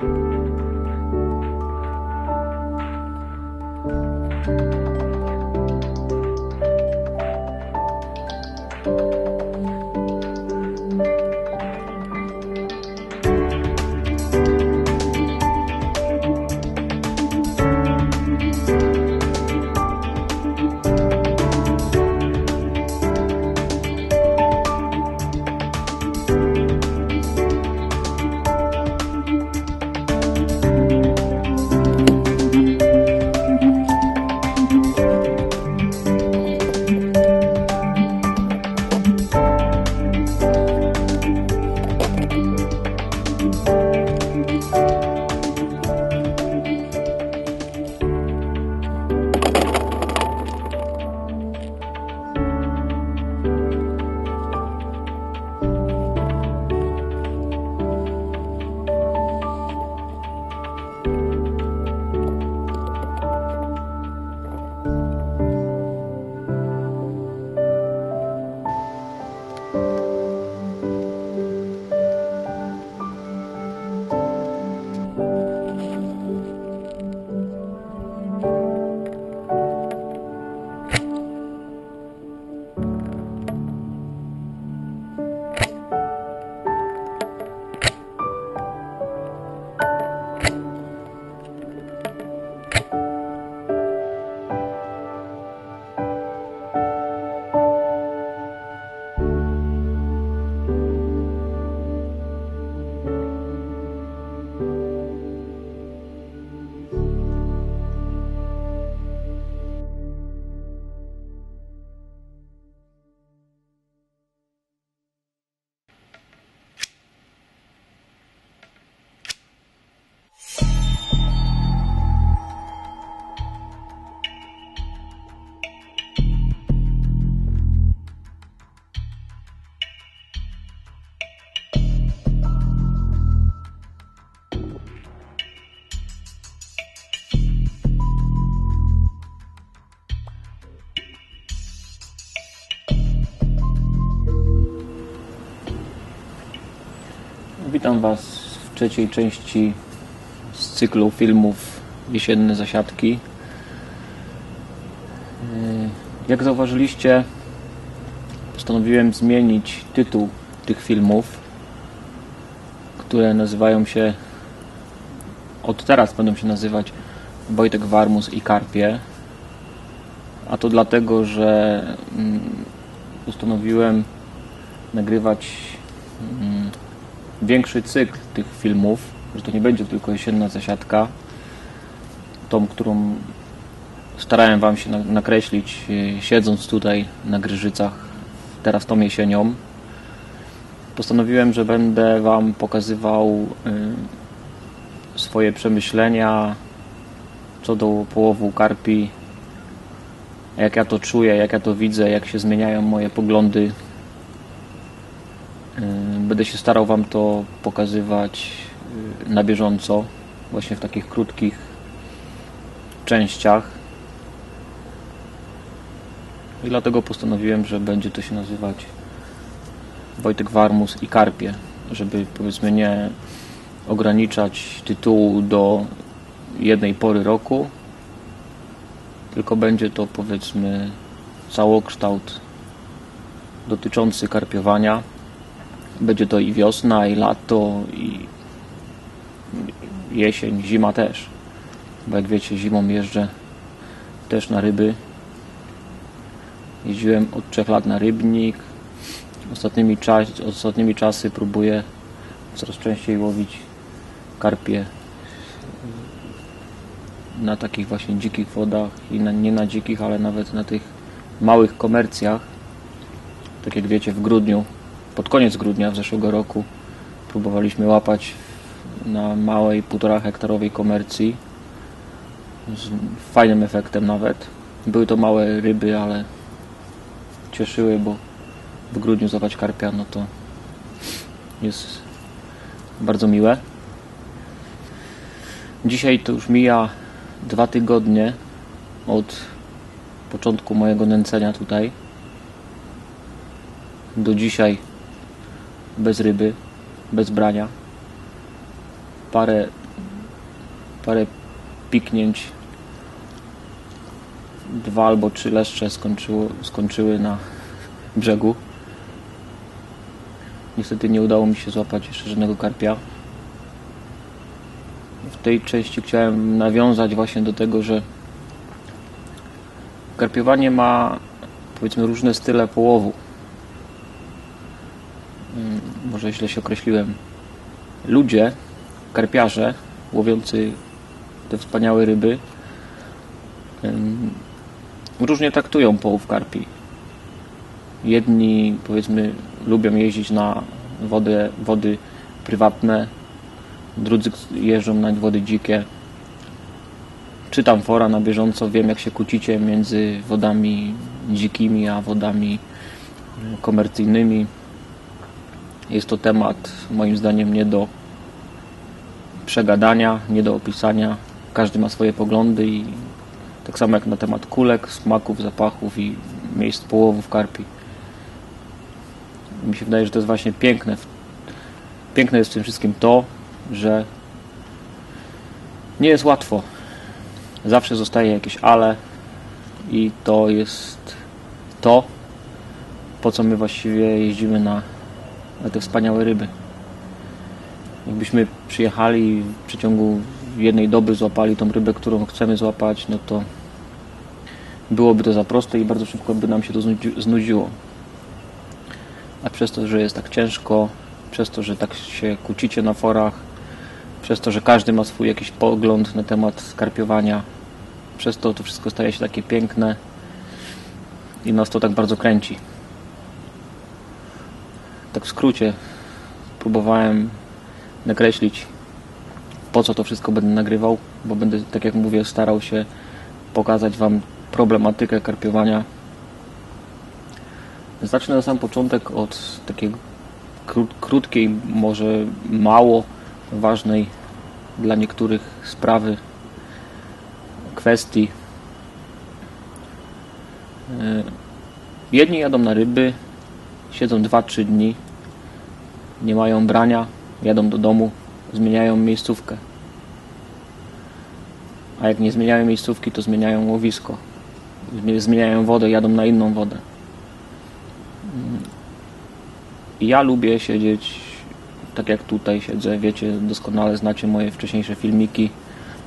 Bye. Witam Was w trzeciej części z cyklu filmów Jesienne Zasiadki. Yy, Jak zauważyliście, postanowiłem zmienić tytuł tych filmów, które nazywają się od teraz będą się nazywać Wojtek Warmus i Karpie. A to dlatego, że mm, postanowiłem nagrywać mm, większy cykl tych filmów, że to nie będzie tylko jesienna zasiadka, tą, którą starałem Wam się na- nakreślić y, siedząc tutaj na Gryżycach teraz tą jesienią. Postanowiłem, że będę Wam pokazywał y, swoje przemyślenia co do połowu karpi, jak ja to czuję, jak ja to widzę, jak się zmieniają moje poglądy. Będę się starał Wam to pokazywać yy, na bieżąco, właśnie w takich krótkich częściach. I dlatego postanowiłem, że będzie to się nazywać Wojtek Warmus i Karpie, żeby powiedzmy nie ograniczać tytułu do jednej pory roku, tylko będzie to powiedzmy całokształt dotyczący karpiowania. Będzie to i wiosna, i lato, i jesień, zima też. Bo jak wiecie, zimą jeżdżę też na ryby. Jeździłem od trzech lat na rybnik. Ostatnimi, czas, ostatnimi czasy próbuję coraz częściej łowić karpie na takich właśnie dzikich wodach i na, nie na dzikich, ale nawet na tych małych komercjach. Tak jak wiecie, w grudniu, pod koniec grudnia zeszłego roku próbowaliśmy łapać na małej, półtora hektarowej komercji z fajnym efektem nawet. Były to małe ryby, ale cieszyły, bo w grudniu złapać karpia, no to jest bardzo miłe. Dzisiaj to już mija dwa tygodnie od początku mojego nęcenia tutaj. Do dzisiaj bez ryby, bez brania. Parę, parę piknięć. Dwa albo trzy leszcze skończyło, skończyły na brzegu. Niestety nie udało mi się złapać jeszcze żadnego karpia w tej części chciałem nawiązać właśnie do tego, że karpiowanie ma powiedzmy różne style połowu. Może źle się określiłem. Ludzie, karpiarze, łowiący te wspaniałe ryby, różnie traktują połów karpi. Jedni powiedzmy lubią jeździć na wody, wody prywatne, drudzy jeżdżą na wody dzikie. Czytam fora na bieżąco, wiem jak się kłócicie między wodami dzikimi a wodami komercyjnymi. Jest to temat moim zdaniem nie do przegadania, nie do opisania. Każdy ma swoje poglądy i tak samo jak na temat kulek, smaków, zapachów i miejsc połowów karpi. Mi się wydaje, że to jest właśnie piękne. Piękne jest w tym wszystkim to, że nie jest łatwo. Zawsze zostaje jakieś ale i to jest to, po co my właściwie jeździmy na, na te wspaniałe ryby. Jakbyśmy przyjechali i w przeciągu jednej doby złapali tą rybę, którą chcemy złapać, no to byłoby to za proste i bardzo szybko by nam się to znudzi- znudziło. A przez to, że jest tak ciężko, przez to, że tak się kłócicie na forach, przez to, że każdy ma swój jakiś pogląd na temat skarpiowania, przez to to wszystko staje się takie piękne i nas to tak bardzo kręci. Tak w skrócie próbowałem nakreślić po co to wszystko będę nagrywał, bo będę, tak jak mówię, starał się pokazać Wam problematykę karpiowania. Zacznę na sam początek od takiej kró- krótkiej, może mało ważnej dla niektórych sprawy, kwestii. E, Jedni jadą na ryby, siedzą 2-3 dni, nie mają brania, jadą do domu, zmieniają miejscówkę. A jak nie zmieniają miejscówki, to zmieniają łowisko. Zmieniają wodę, jadą na inną wodę. Ja lubię siedzieć tak jak tutaj siedzę. Wiecie, doskonale znacie moje wcześniejsze filmiki.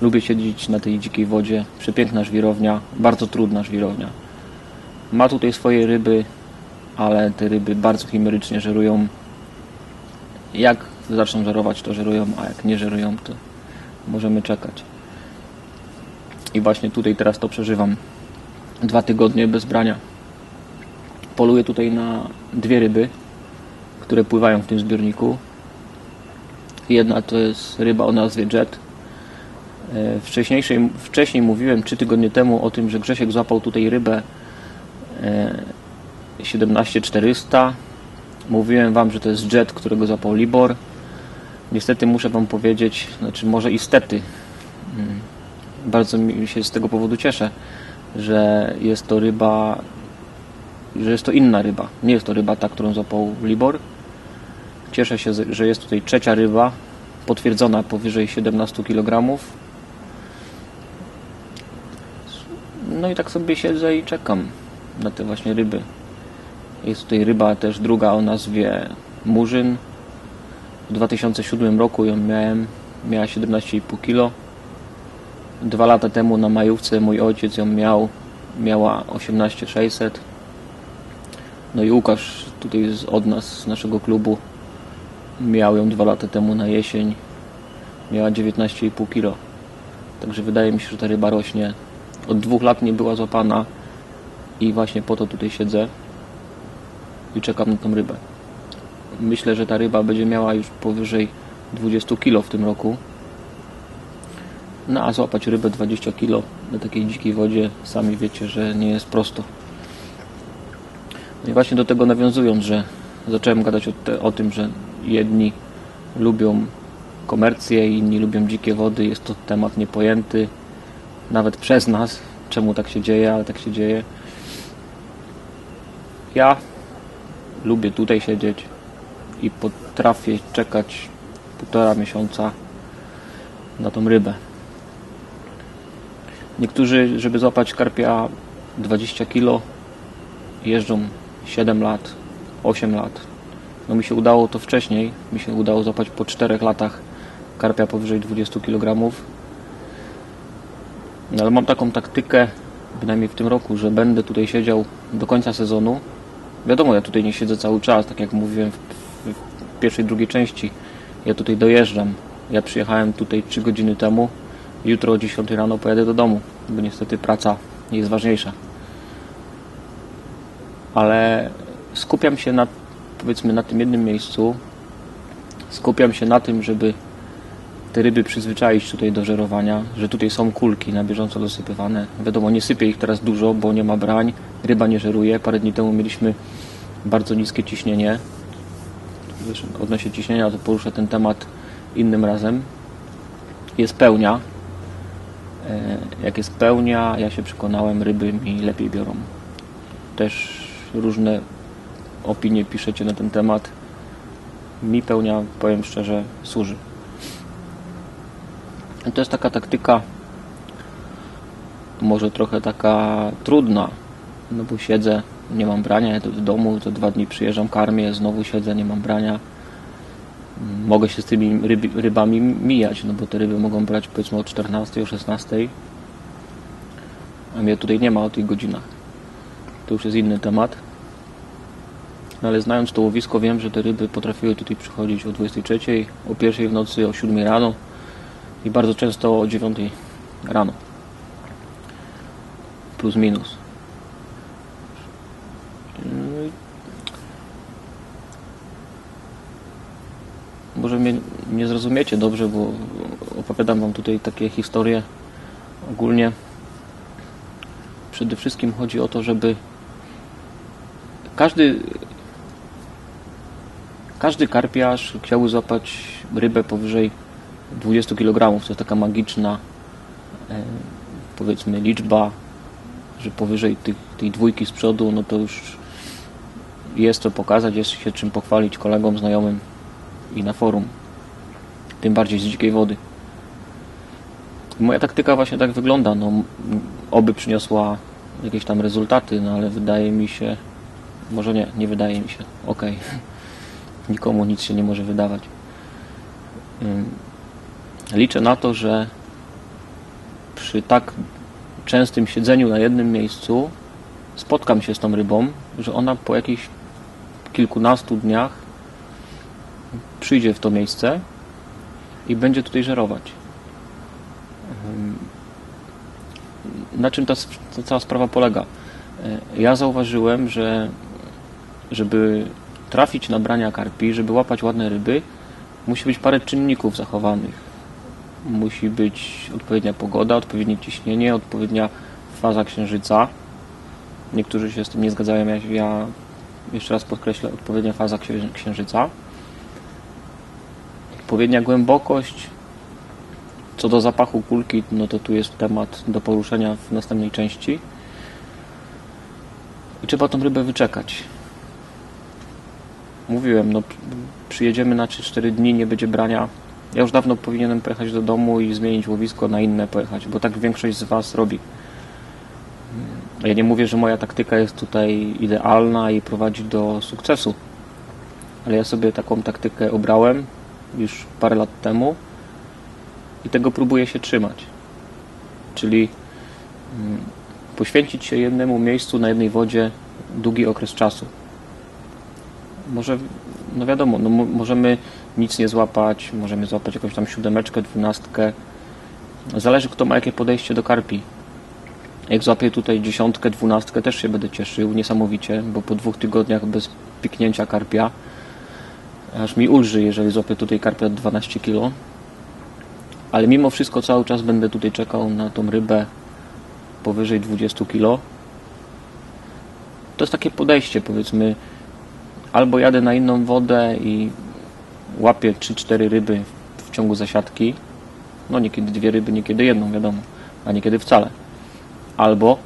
Lubię siedzieć na tej dzikiej wodzie. Przepiękna żwirownia, bardzo trudna żwirownia. Ma tutaj swoje ryby, ale te ryby bardzo chimerycznie żerują. Jak zaczną żerować, to żerują, a jak nie żerują, to możemy czekać. I właśnie tutaj teraz to przeżywam. Dwa tygodnie bez brania. Poluję tutaj na dwie ryby, które pływają w tym zbiorniku. Jedna to jest ryba o nazwie Jet. E, wcześniejszej, wcześniej mówiłem trzy tygodnie temu o tym, że Grzesiek złapał tutaj rybę 17400. Mówiłem Wam, że to jest Jet, którego złapał Libor. Niestety muszę Wam powiedzieć, znaczy może istety, mm, bardzo mi się z tego powodu cieszę, że jest to ryba, że jest to inna ryba. Nie jest to ryba ta, którą złapał Libor. Cieszę się, że jest tutaj trzecia ryba, potwierdzona powyżej 17 kg. No i tak sobie siedzę i czekam na te właśnie ryby. Jest tutaj ryba też druga o nazwie Murzyn. W 2007 roku ją miałem, miała 17,5 kg. Dwa lata temu na majówce mój ojciec ją miał, miała 18,600. No i Łukasz tutaj od nas, z naszego klubu, miał ją dwa lata temu na jesień. Miała 19,5 kg. Także wydaje mi się, że ta ryba rośnie. Od dwóch lat nie była złapana i właśnie po to tutaj siedzę i czekam na tą rybę. Myślę, że ta ryba będzie miała już powyżej 20 kg w tym roku. No a złapać rybę 20 kg na takiej dzikiej wodzie, sami wiecie, że nie jest prosto. No i właśnie do tego nawiązując, że zacząłem gadać o, te, o tym, że jedni lubią komercję, inni lubią dzikie wody. Jest to temat niepojęty, nawet przez nas, czemu tak się dzieje, ale tak się dzieje. Ja lubię tutaj siedzieć i potrafię czekać półtora miesiąca na tą rybę. Niektórzy, żeby złapać karpia 20 kg, jeżdżą 7 lat, 8 lat. No mi się udało to wcześniej, mi się udało złapać po 4 latach karpia powyżej 20 kg. No ale mam taką taktykę, bynajmniej w tym roku, że będę tutaj siedział do końca sezonu. Wiadomo, ja tutaj nie siedzę cały czas, tak jak mówiłem w, w, w pierwszej, drugiej części. Ja tutaj dojeżdżam. Ja przyjechałem tutaj 3 godziny temu. Jutro o 10 rano pojadę do domu, bo niestety praca jest ważniejsza. Ale skupiam się na, powiedzmy, na tym jednym miejscu. Skupiam się na tym, żeby te ryby przyzwyczaić tutaj do żerowania, że tutaj są kulki na bieżąco dosypywane. Wiadomo, nie sypię ich teraz dużo, bo nie ma brań, ryba nie żeruje. Parę dni temu mieliśmy bardzo niskie ciśnienie. Odnośnie ciśnienia to poruszę ten temat innym razem. Jest pełnia. E, jak jest pełnia, ja się przekonałem, ryby mi lepiej biorą. Też różne opinie piszecie na ten temat. Mi pełnia, powiem szczerze, służy. To jest taka taktyka może trochę taka trudna, no bo siedzę, nie mam brania, do domu, to dwa dni przyjeżdżam, karmię, znowu siedzę, nie mam brania. Mogę się z tymi ryb, rybami mijać, no bo te ryby mogą brać powiedzmy o 14, o 16, a mnie tutaj nie ma o tych godzinach. To już jest inny temat. No ale znając to łowisko wiem, że te ryby potrafiły tutaj przychodzić o 23, o 1 w nocy, o 7 rano i bardzo często o 9 rano. Plus minus. Może mnie nie zrozumiecie dobrze, bo opowiadam Wam tutaj takie historie ogólnie. Przede wszystkim chodzi o to, żeby każdy każdy karpiarz chciałby złapać rybę powyżej 20 kg. To jest taka magiczna e, powiedzmy liczba, że powyżej tych, tej dwójki z przodu, no to już jest co pokazać, jest się czym pochwalić kolegom, znajomym i na forum. tym bardziej z dzikiej wody. Moja taktyka właśnie tak wygląda. No, oby przyniosła jakieś tam rezultaty, no ale wydaje mi się, może nie, nie wydaje mi się. Okej. Okay. Nikomu nic się nie może wydawać. Liczę na to, że przy tak częstym siedzeniu na jednym miejscu spotkam się z tą rybą, że ona po jakichś kilkunastu dniach przyjdzie w to miejsce i będzie tutaj żerować. Na czym ta, ta cała sprawa polega? Ja zauważyłem, że żeby trafić na brania karpi, żeby łapać ładne ryby, musi być parę czynników zachowanych. Musi być odpowiednia pogoda, odpowiednie ciśnienie, odpowiednia faza księżyca. Niektórzy się z tym nie zgadzają, jak ja jeszcze raz podkreślę, odpowiednia faza księżyca. Odpowiednia głębokość. Co do zapachu kulki, no to tu jest temat do poruszenia w następnej części. I trzeba tą rybę wyczekać. Mówiłem, no przyjedziemy na 3-4 dni, nie będzie brania. Ja już dawno powinienem pojechać do domu i zmienić łowisko na inne pojechać, bo tak większość z Was robi. Ja nie mówię, że moja taktyka jest tutaj idealna i prowadzi do sukcesu, ale ja sobie taką taktykę obrałem już parę lat temu i tego próbuję się trzymać. Czyli mm, poświęcić się jednemu miejscu na jednej wodzie długi okres czasu. Może, no wiadomo, no możemy nic nie złapać, możemy złapać jakąś tam siódemeczkę, dwunastkę. Zależy kto ma jakie podejście do karpi. Jak złapię tutaj dziesiątkę, dwunastkę, też się będę cieszył niesamowicie, bo po dwóch tygodniach bez piknięcia karpia aż mi ulży, jeżeli złapię tutaj karpia 12 kg. Ale mimo wszystko cały czas będę tutaj czekał na tą rybę powyżej 20 kg. To jest takie podejście, powiedzmy, albo jadę na inną wodę i łapię 3-4 ryby w ciągu zasiadki. No niekiedy dwie ryby, niekiedy jedną, wiadomo, a niekiedy wcale. Albo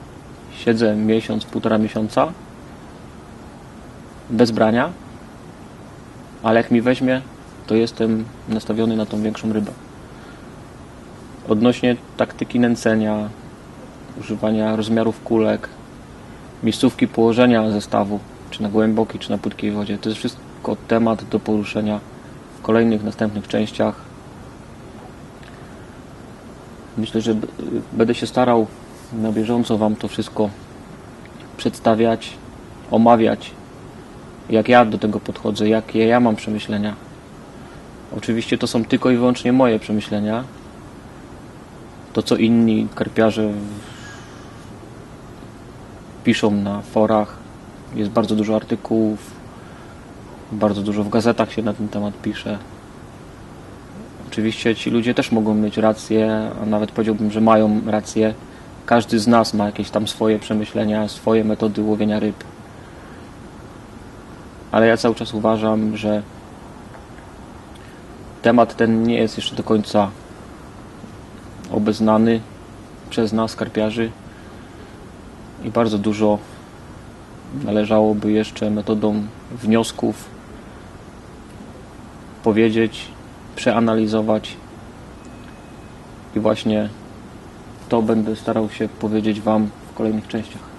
siedzę miesiąc, półtora miesiąca bez brania, ale jak mi weźmie, to jestem nastawiony na tą większą rybę. Odnośnie taktyki nęcenia, używania rozmiarów kulek, miejscówki położenia zestawu, czy na głębokiej, czy na płytkiej wodzie, to jest wszystko temat do poruszenia kolejnych, następnych częściach. Myślę, że będę się starał na bieżąco Wam to wszystko przedstawiać, omawiać, jak ja do tego podchodzę, jakie ja mam przemyślenia. Oczywiście to są tylko i wyłącznie moje przemyślenia. To, co inni karpiarze piszą na forach, jest bardzo dużo artykułów, bardzo dużo w gazetach się na ten temat pisze. Oczywiście ci ludzie też mogą mieć rację, a nawet powiedziałbym, że mają rację. Każdy z nas ma jakieś tam swoje przemyślenia, swoje metody łowienia ryb ale ja cały czas uważam, że temat ten nie jest jeszcze do końca obeznany przez nas, karpiarzy i bardzo dużo należałoby jeszcze metodą wniosków powiedzieć, przeanalizować i właśnie to będę starał się powiedzieć Wam w kolejnych częściach.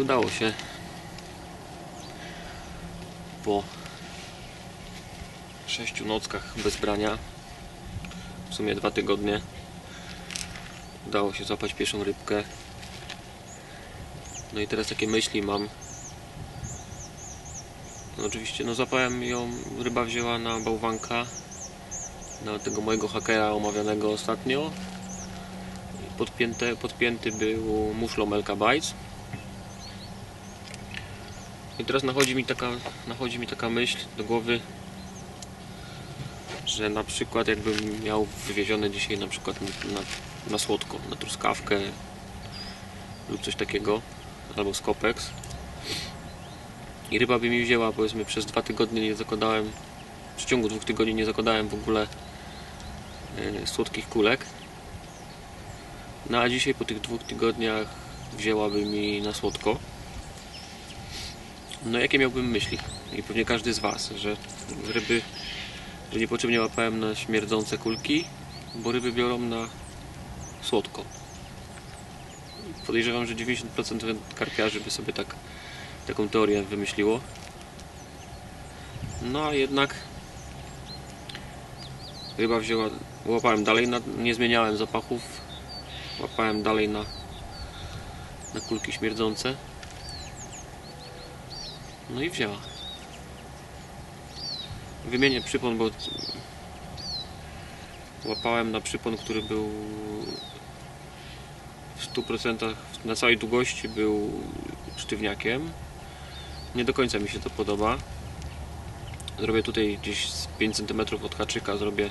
I udało się. Po sześciu nockach bez brania, w sumie dwa tygodnie, udało się złapać pierwszą rybkę. No i teraz takie myśli mam. No oczywiście, no złapałem ją, ryba wzięła na bałwanka, na tego mojego hakera omawianego ostatnio. Podpięte, podpięty był muszlą Melka Bites. I teraz nachodzi mi taka, nachodzi mi taka myśl do głowy, że na przykład jakbym miał wywiezione dzisiaj na przykład na, na słodko, na truskawkę lub coś takiego, albo skopeks i ryba by mi wzięła, powiedzmy przez dwa tygodnie nie zakładałem, w ciągu dwóch tygodni nie zakładałem w ogóle e, słodkich kulek. No a dzisiaj po tych dwóch tygodniach wzięłaby mi na słodko. No jakie miałbym myśli? I pewnie każdy z Was, że ryby, że niepotrzebnie łapałem na śmierdzące kulki, bo ryby biorą na słodko. Podejrzewam, że 90% karpiarzy by sobie tak, taką teorię wymyśliło. No a jednak ryba wzięła, łapałem dalej, na, nie zmieniałem zapachów, łapałem dalej na, na kulki śmierdzące. No i wzięła. Wymienię przypon, bo łapałem na przypon, który był w 100% na całej długości był sztywniakiem. Nie do końca mi się to podoba. Zrobię tutaj gdzieś z 5 cm od haczyka zrobię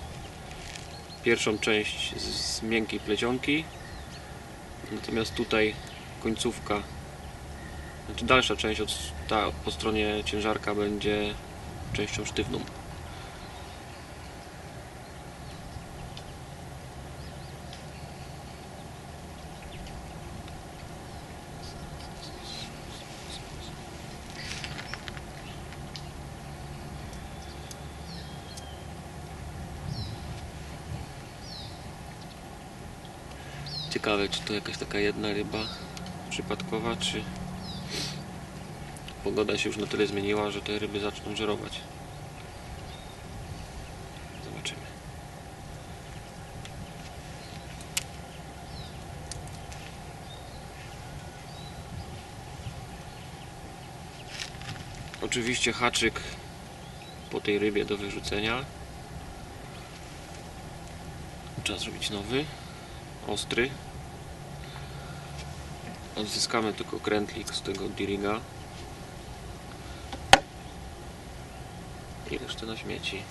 pierwszą część z, z miękkiej plecionki. Natomiast tutaj końcówka, znaczy dalsza część od, ta po stronie ciężarka będzie częścią sztywną. Ciekawe, czy to jakaś taka jedna ryba przypadkowa, czy pogoda się już na tyle zmieniła, że te ryby zaczną żerować. Zobaczymy. Oczywiście haczyk po tej rybie do wyrzucenia. Trzeba zrobić nowy, ostry. Odzyskamy tylko krętlik z tego Diriga. I resztę na śmieci.